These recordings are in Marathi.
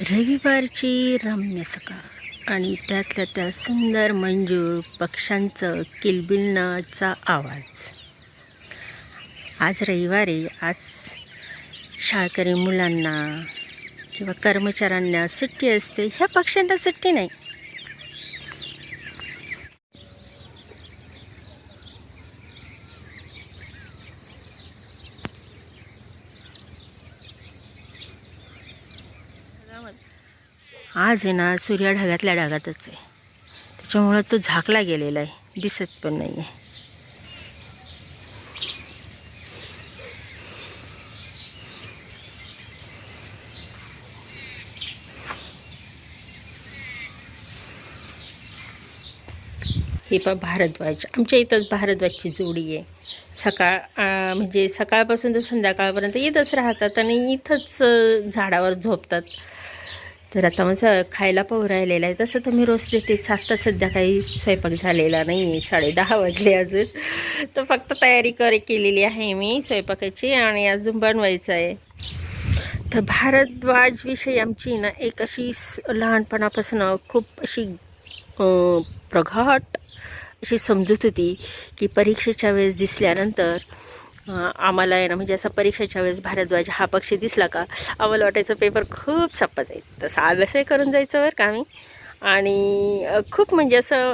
रविवारची रम्य सकाळ. आणि त्यातल्या त्या सुंदर मंजूळ पक्ष्यांचं किलबिलनाचा आवाज. आज रविवारी आज शाळकरी मुलांना किंवा कर्मचाऱ्यांना सुट्टी असते ह्या पक्ष्यांना सुट्टी नाही. आज आहे ना सूर्य ढगातल्या ढगातच आहे. त्याच्यामुळं तो झाकला गेलेला आहे. दिसत पण नाही आहे हे पा भारद्वाज. आमच्या इथंच भारद्वाजची जोडी आहे. सकाळ म्हणजे सकाळपासून तर संध्याकाळपर्यंत इथंच राहतात आणि इथंच झाडावर झोपतात. तर आता माझं खायला पाहू राहिलेला आहे. तसं तर मी रोज देतेच आत्ता सध्या काही स्वयंपाक झालेला नाही साडे दहा वाजले अजून. तर फक्त तयारी कर केलेली आहे मी स्वयंपाकाची आणि अजून बनवायचं आहे. तर भारद्वाजविषयी आमची ना एक अशी लहानपणापासून खूप अशी प्रघाट अशी समजूत होती की परीक्षेच्या वेळेस दिसल्यानंतर आम्हाला आहे ना म्हणजे असं परीक्षेच्या वेळेस भारद्वाज हा पक्षी दिसला का आम्हाला वाटायचं पेपर खूप सोपा जाईल तसं अभ्यासही करून जायचं बरं का आम्ही. आणि खूप म्हणजे असं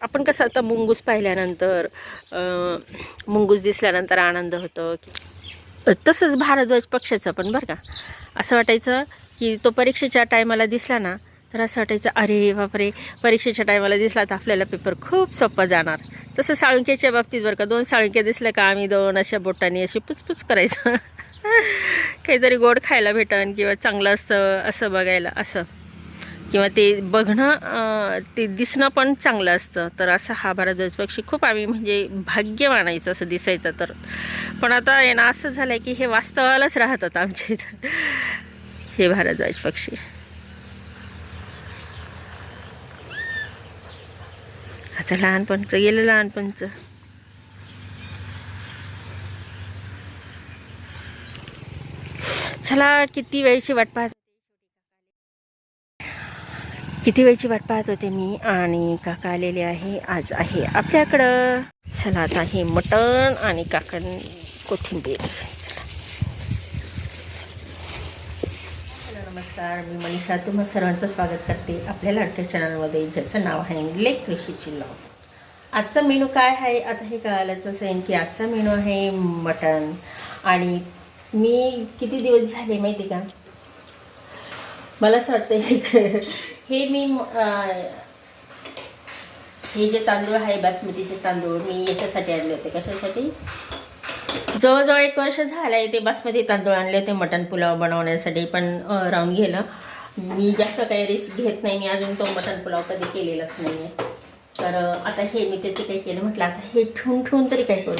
आपण कसं आता मुंगूस पाहिल्यानंतर मुंगूस दिसल्यानंतर आनंद होतो. तसंच भारद्वाज पक्षाचं पण बरं का. असं वाटायचं की तो परीक्षेच्या टायमाला दिसला ना तर असं वाटायचं अरे बापरे परीक्षेच्या टायमाला दिसला तर आपल्याला पेपर खूप सोपा जाणार. तसं साळुंक्याच्या बाबतीत बरं का दोन साळुंक्या दिसल्या का आम्ही दोन अशा बोटांनी अशी पुचपुच करायचं. काहीतरी गोड खायला भेटन किंवा चांगलं असतं असं बघायला असं. किंवा ते बघणं ते दिसणं पण चांगलं असतं. तर असं हा भारद्वाज पक्षी खूप आम्ही म्हणजे भाग्य मानायचं असं दिसायचं तर. पण आता येणं असं झालं आहे की हे वास्तवालाच राहतात आमच्या इथं. हे भारद्वाज पक्षी. आता लहानपणचं गेलं लहानपणचं. चला किती वेळची वाट पाहत किती वेळची वाट पाहत होते मी आणि काका आलेले आहे आज आहे आपल्याकडं. चला आता हे मटण आणि काकण कोथिंबीर. नमस्कार मी मनीषा. तुम्हा सर्वांचं स्वागत करते आपल्या लाडक्या चॅनलमध्ये ज्याचं नाव आहे लेक कृषीची लॉ आजचा मेनू काय आहे? आता हे कळायलाच असेल की आजचा मेनू आहे मटण. आणि मी किती दिवस झाले माहिती का? मला असं वाटतं हे- हे मी हे जे तांदूळ आहे बासमतीचे तांदूळ मी याच्यासाठी आणले होते. कशासाठी? जवळजवळ एक वर्ष झालं आहे ते बासमती तांदूळ आणले होते मटण पुलाव बनवण्यासाठी पण राहून गेलं. मी जास्त काही रिस्क घेत नाही मी अजून तो मटण पुलाव कधी केलेलाच नाही आहे तर आता हे मी त्याचे काही केलं म्हटलं आता हे ठेवून ठेवून तरी काय करू.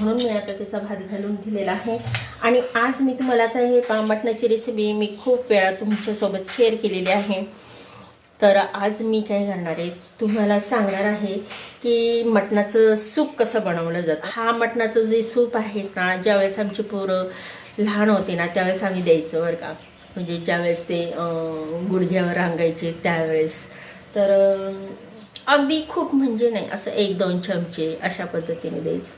म्हणून मी आता त्याचा भात घालून दिलेला आहे. आणि आज मी तुम्हाला आता हे पा मटणाची रेसिपी मी खूप वेळा तुमच्यासोबत शेअर केलेली आहे. तर आज मी काय करणार आहे तुम्हाला सांगणार आहे की मटणाचं सूप कसं बनवलं जातं. हा मटणाचं जे सूप आहे ना ज्यावेळेस आमची पोरं लहान होते ना त्यावेळेस आम्ही द्यायचं बरं का. म्हणजे ज्यावेळेस ते गुडघ्यावर रांगायचे त्यावेळेस. तर अगदी खूप म्हणजे नाही असं एक दोन चमचे अशा पद्धतीने द्यायचं.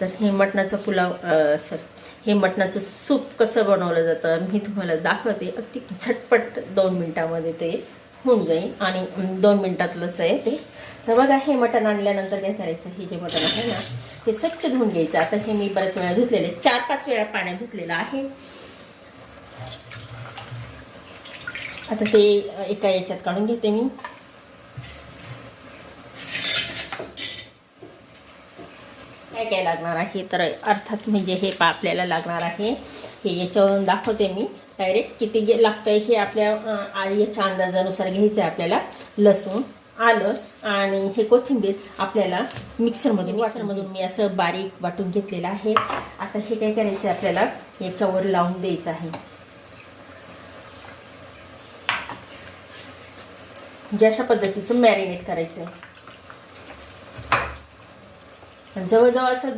तर हे मटणाचं पुलाव सॉरी हे मटणाचं सूप कसं बनवलं जातं मी तुम्हाला दाखवते. अगदी झटपट दोन मिनटामध्ये ते होऊन जाईल आणि दोन मिनटातलंच आहे ते. तर बघा हे मटण आणल्यानंतर काय करायचं? हे जे मटण आहे ना ते स्वच्छ धुवून घ्यायचं. आता हे मी बऱ्याच वेळा धुतलेले चार पाच वेळा पाण्यात धुतलेलं आहे. आता ते एका याच्यात काढून घेते मी. काय काय लागणार आहे? तर अर्थात म्हणजे हे पा आपल्याला लागणार आहे. हे याच्यावरून दाखवते मी. डायरेक्ट किती गे लागतं आहे हे आपल्या याच्या अंदाजानुसार घ्यायचं आहे आपल्याला. लसूण आलं आणि हे कोथिंबीर आपल्याला मिक्सरमधून मिक्सरमधून मी असं बारीक वाटून घेतलेलं आहे. आता हे काय करायचं आहे आपल्याला? याच्यावर लावून द्यायचं आहे. म्हणजे अशा पद्धतीचं मॅरिनेट करायचं आहे जवळजवळ असं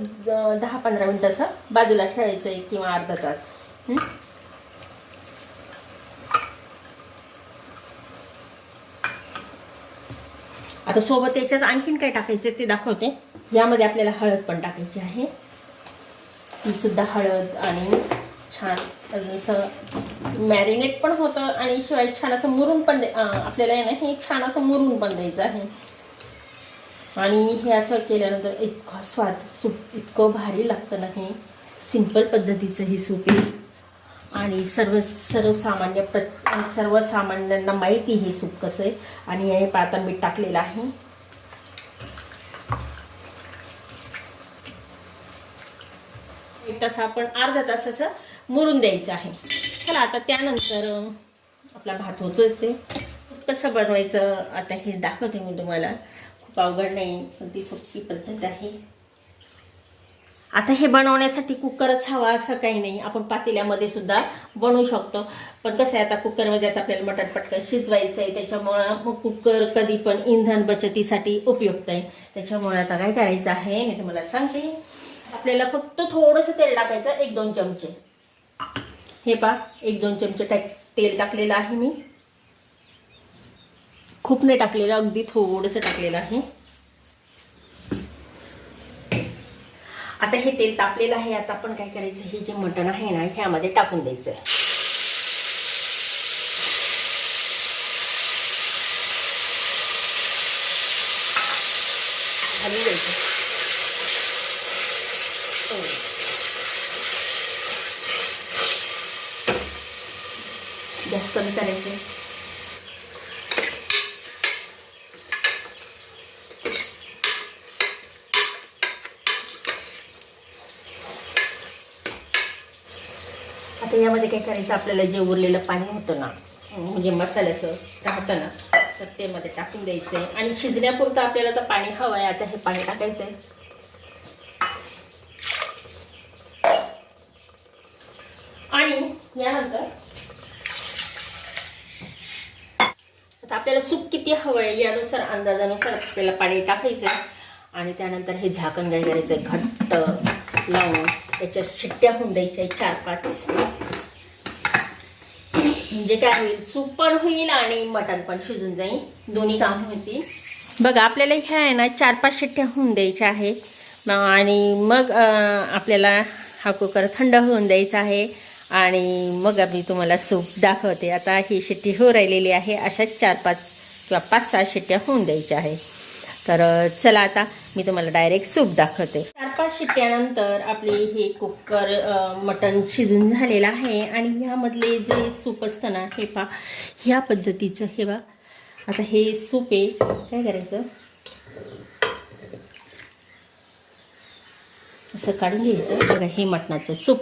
दहा पंधरा मिनटं असं बाजूला ठेवायचं आहे किंवा अर्धा तास. आता सोबत याच्यात आणखीन काय टाकायचं ते दाखवते. यामध्ये आपल्याला हळद पण टाकायची आहे. ती सुद्धा हळद आणि छान अजून असं मॅरिनेट पण होतं आणि शिवाय छान असं मुरून पण दे आपल्याला आहे ना हे छान असं मुरून पण द्यायचं आहे. आणि हे असं केल्यानंतर इतका स्वाद सूप इतकं भारी लागतं ना हे. सिंपल पद्धतीचं हे सूप आहे. आणि सर्व सर्वसामान्य प्र सर्वसामान्यांना माहिती हे सूप कसं आहे. आणि हे पाता मीठ टाकलेलं आहे. एक तास आपण अर्धा तास असं मुरून द्यायचं आहे. चला आता त्यानंतर आपला भात होतोच आहे कसं बनवायचं आता हे दाखवते मी तुम्हाला. खूप अवघड नाही पण ती सोपी पद्धत आहे. आता हे बनवण्यासाठी कुकरच हवा असं काही नाही. आपण पातेल्यामध्ये सुद्धा बनवू शकतो. पण कसं आहे आता कुकरमध्ये आता आपल्याला मटण पटकन शिजवायचं आहे. त्याच्यामुळं मग कुकर कधी पण इंधन बचतीसाठी उपयुक्त आहे. त्याच्यामुळे आता काय करायचं आहे मी तुम्हाला सांगते. आपल्याला फक्त थोडंसं तेल टाकायचं एक दोन चमचे. हे पा एक दोन चमचे टाक तेल टाकलेलं आहे मी. खूप नाही टाकलेलं अगदी थोडंसं टाकलेलं आहे. आता हे तेल तापलेलं आहे आता आपण काय करायचं? हे जे मटण आहे ना ह्यामध्ये टाकून द्यायचं. आहे घालून द्यायचं हो. गॅस कमी करायचे आता यामध्ये काय करायचं आपल्याला जे उरलेलं पाणी होतं ना म्हणजे मसाल्याचं राहतं ना तर ते मध्ये टाकून द्यायचं. आहे आणि शिजण्यापुरतं आपल्याला तर पाणी हवं आहे आता हे पाणी टाकायचं आहे आणि यानंतर आता आपल्याला सूप किती हवं आहे यानुसार अंदाजानुसार आपल्याला पाणी टाकायचं आहे आणि त्यानंतर हे झाकण काय करायचं आहे घट्ट लावून. त्याच्या शिट्ट्या होऊन द्यायच्या चार पाच म्हणजे काय होईल? सूप पण होईल आणि मटण पण शिजून जाईल. दोन्ही काम होतील. बघा आपल्याला ह्या आहे ना चार पाच शिट्ट्या होऊन द्यायच्या आहे. आणि मग आपल्याला हा कुकर थंड होऊन द्यायचा आहे. आणि मग मी तुम्हाला सूप दाखवते. आता ही शिट्टी हो राहिलेली आहे. अशाच चार पाच किंवा पाच सहा शिट्ट्या होऊन द्यायच्या आहे. तर चला आता मी तुम्हाला डायरेक्ट सूप दाखवते. पाच शिट्ट्यानंतर आपले हे कुकर मटण शिजून झालेलं आहे. आणि ह्यामधले जे सूप असतं ना हे पा ह्या पद्धतीचं हे बा आता हे सूप आहे. काय करायचं? असं काढून घ्यायचं. बघा हे मटणाचं सूप.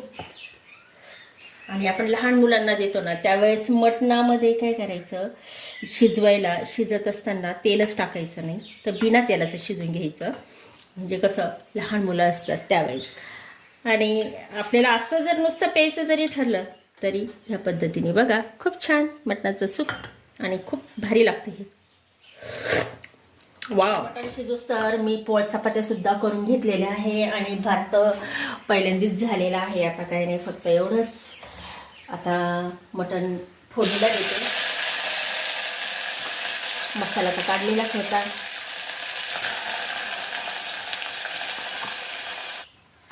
आणि आपण लहान मुलांना देतो ना त्यावेळेस मटणामध्ये काय करायचं? शिजवायला शिजत असताना तेलच टाकायचं नाही. तर बिना तेलाचं शिजून घ्यायचं. म्हणजे कसं लहान मुलं असतात त्यावेळेस. आणि आपल्याला असं जर नुसतं प्यायचं जरी ठरलं तरी ह्या पद्धतीने बघा खूप छान मटणाचं सूप आणि खूप भारी लागते हे. वा मटण शिजूस तर मी पोळ चपात्यासुद्धा करून घेतलेल्या आहे आणि भात पहिल्यांदाच झालेला आहे. आता काही नाही फक्त एवढंच. आता मटण फोडणीला देते. मसाला तर काढलेलाच होता.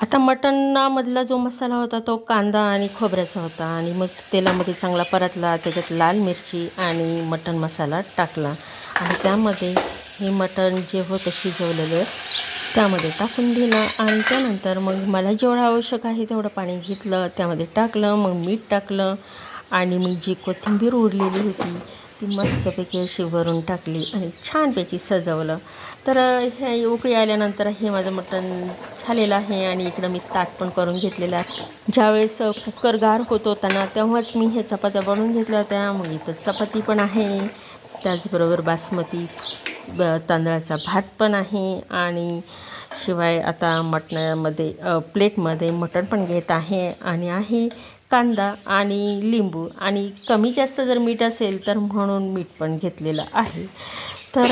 आता मटणामधला जो मसाला होता तो कांदा आणि खोबऱ्याचा होता आणि मग तेलामध्ये चांगला परतला त्याच्यात लाल मिरची आणि मटण मसाला टाकला. आणि त्यामध्ये हे मटण जे होतं शिजवलेलं त्यामध्ये टाकून दिलं आणि त्यानंतर मग मला जेवढं आवश्यक आहे तेवढं पाणी घेतलं त्यामध्ये टाकलं मग मीठ टाकलं आणि मी जी कोथिंबीर उरलेली होती ती मस्तपैकी अशी वरून टाकली आणि छानपैकी सजवलं. तर हे उकळी आल्यानंतर हे माझं मटण झालेलं आहे आणि इकडं मी ताट पण करून घेतलेलं आहे. ज्यावेळेस कुकर गार होत होता ना तेव्हाच मी हे चपात्या बनवून घेतल्या होत्या. मग इथं चपाती पण आहे. त्याचबरोबर बासमती ब- तांदळाचा भात पण आहे आणि शिवाय आता मटणामध्ये प्लेटमध्ये मटण पण घेत आहे आणि आहे. कांदा आणि लिंबू आणि कमी जास्त जर मीठ असेल तर म्हणून मीठ पण घेतलेलं आहे. तर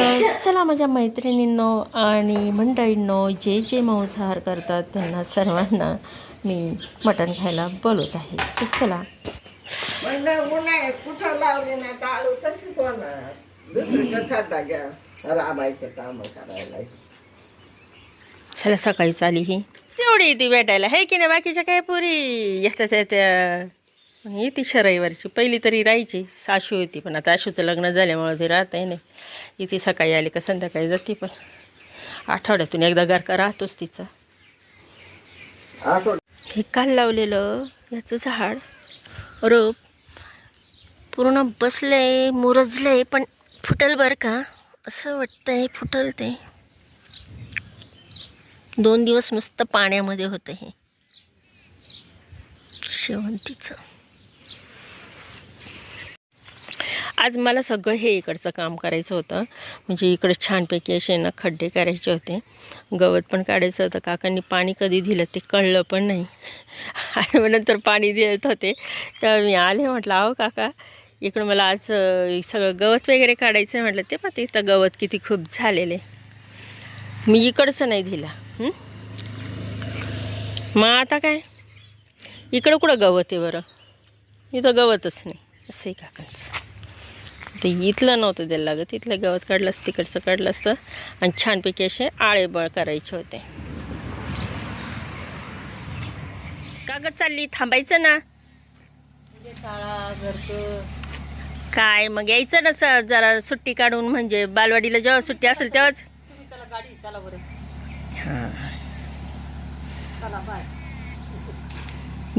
चला माझ्या मैत्रिणींनो आणि मंडळींनो जे जे मांसाहार करतात त्यांना सर्वांना मी मटण खायला बोलवत आहे. तर चला. म्हणलं उन्हाळ्यात कुठं लावले ना टाळू तशीच होणार. दुसरीकडे खाता घ्या. राबायचं काम करायला. चला सकाळीच आली ही. तेवढी येते भेटायला. हे की नाही बाकीच्या काय पुरी? येतात त्या येते शरईवरची पहिली तरी राहायची. साशू होती पण आता आशूचं लग्न झाल्यामुळं ते राहत आहे नाही. इथे सकाळी आली का संध्याकाळी जाते पण आठवड्यातून एकदा गारका राहतोच तिचा. हे काल लावलेलं याचं झाड. रोप. पूर्ण बसलंय मुरजलंय पण फुटल बरं का? असं वाटतंय फुटल ते दोन दिवस नुसतं पाण्यामध्ये होतं हे. शेवंतीचं. आज मला सगळं हे इकडचं काम करायचं होतं. म्हणजे इकडे छानपैकी असे ना खड्डे करायचे होते. गवत पण काढायचं होतं. काकांनी पाणी कधी दिलं ते कळलं पण नाही. आणि मग नंतर पाणी देत होते. तर मी आले म्हटलं अहो काका इकडं मला आज सगळं गवत वगैरे काढायचं आहे म्हटलं ते पाहते इथं गवत किती खूप झालेले मी इकडचं नाही दिला. मग आता काय? इकडं कुठं गवत आहे बरं? इथं गवतच नाही. असं आहे काकांचं. ते इथलं नव्हतं द्यायला लागत. इथलं गवत काढलं असतं तिकडचं काढलं असतं आणि छानपैकी असे आळे बळ करायचे होते. कागद चालली थांबायचं ना. काय? मग यायचं ना जरा सुट्टी काढून म्हणजे बालवाडीला जेव्हा सुट्टी असेल तेव्हाच. हां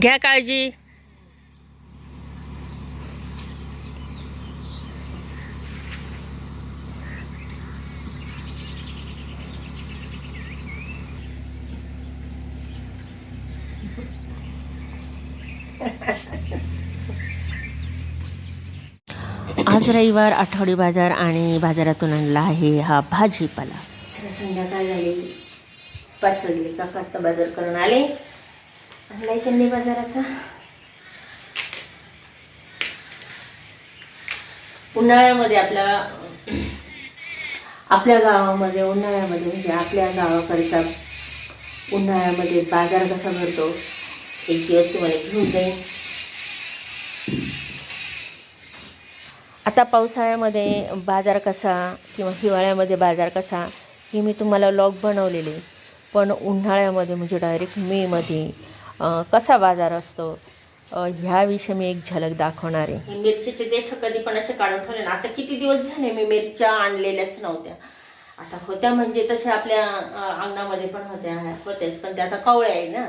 घ्या काळजी. आज रविवार आठवडी बाजार आणि बाजारातून आणला आहे हा भाजीपाला. संध्याकाळ झाली पाच वाजले. काका आत्ता बाजार करून आले. आणलाय त्यांनी बाजारात उन्हाळ्यामध्ये आपल्या आपल्या गावामध्ये उन्हाळ्यामध्ये म्हणजे आपल्या गावाकडचा उन्हाळ्यामध्ये बाजार कसा भरतो एक दिवस तुम्हाला घेऊन जाईन. आता पावसाळ्यामध्ये बाजार कसा किंवा हिवाळ्यामध्ये बाजार कसा हे मी तुम्हाला लॉग बनवलेले. पण उन्हाळ्यामध्ये म्हणजे डायरेक्ट मेमध्ये कसा बाजार असतो? ह्याविषयी मी एक झलक दाखवणार आहे. मिरचीचे देठ कधी पण असे काढून ठेवले ना आता किती दिवस झाले मी मिरच्या आणलेल्याच नव्हत्या. आता होत्या म्हणजे तशा आपल्या अंगणामध्ये पण होत्या होत्याच पण त्या आता कवळ्या आहे ना.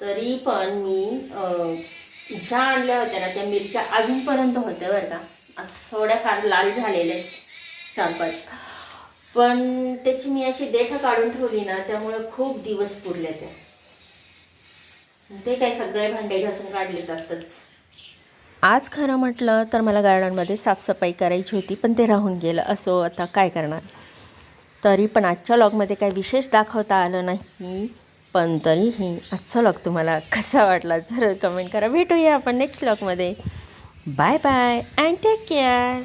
तरी पण मी ज्या आणल्या होत्या ना त्या मिरच्या अजूनपर्यंत होत्या बरं का. आता थोड्याफार लाल झालेल्या आहेत, चार पाच. पण त्याची मी अशी देठ काढून ठेवली ना त्यामुळे खूप दिवस पुरले त्या ते काय सगळे भांडे घासून काढले जातच. आज खरं म्हटलं तर मला गार्डनमध्ये साफसफाई करायची होती पण ते राहून गेलं. असो आता काय करणार? तरी पण आजच्या लॉगमध्ये काही विशेष दाखवता आलं नाही पण तरीही आजचा लॉग तुम्हाला कसा वाटला जरूर कमेंट करा. भेटूया आपण next लॉगमध्ये bye bye and take care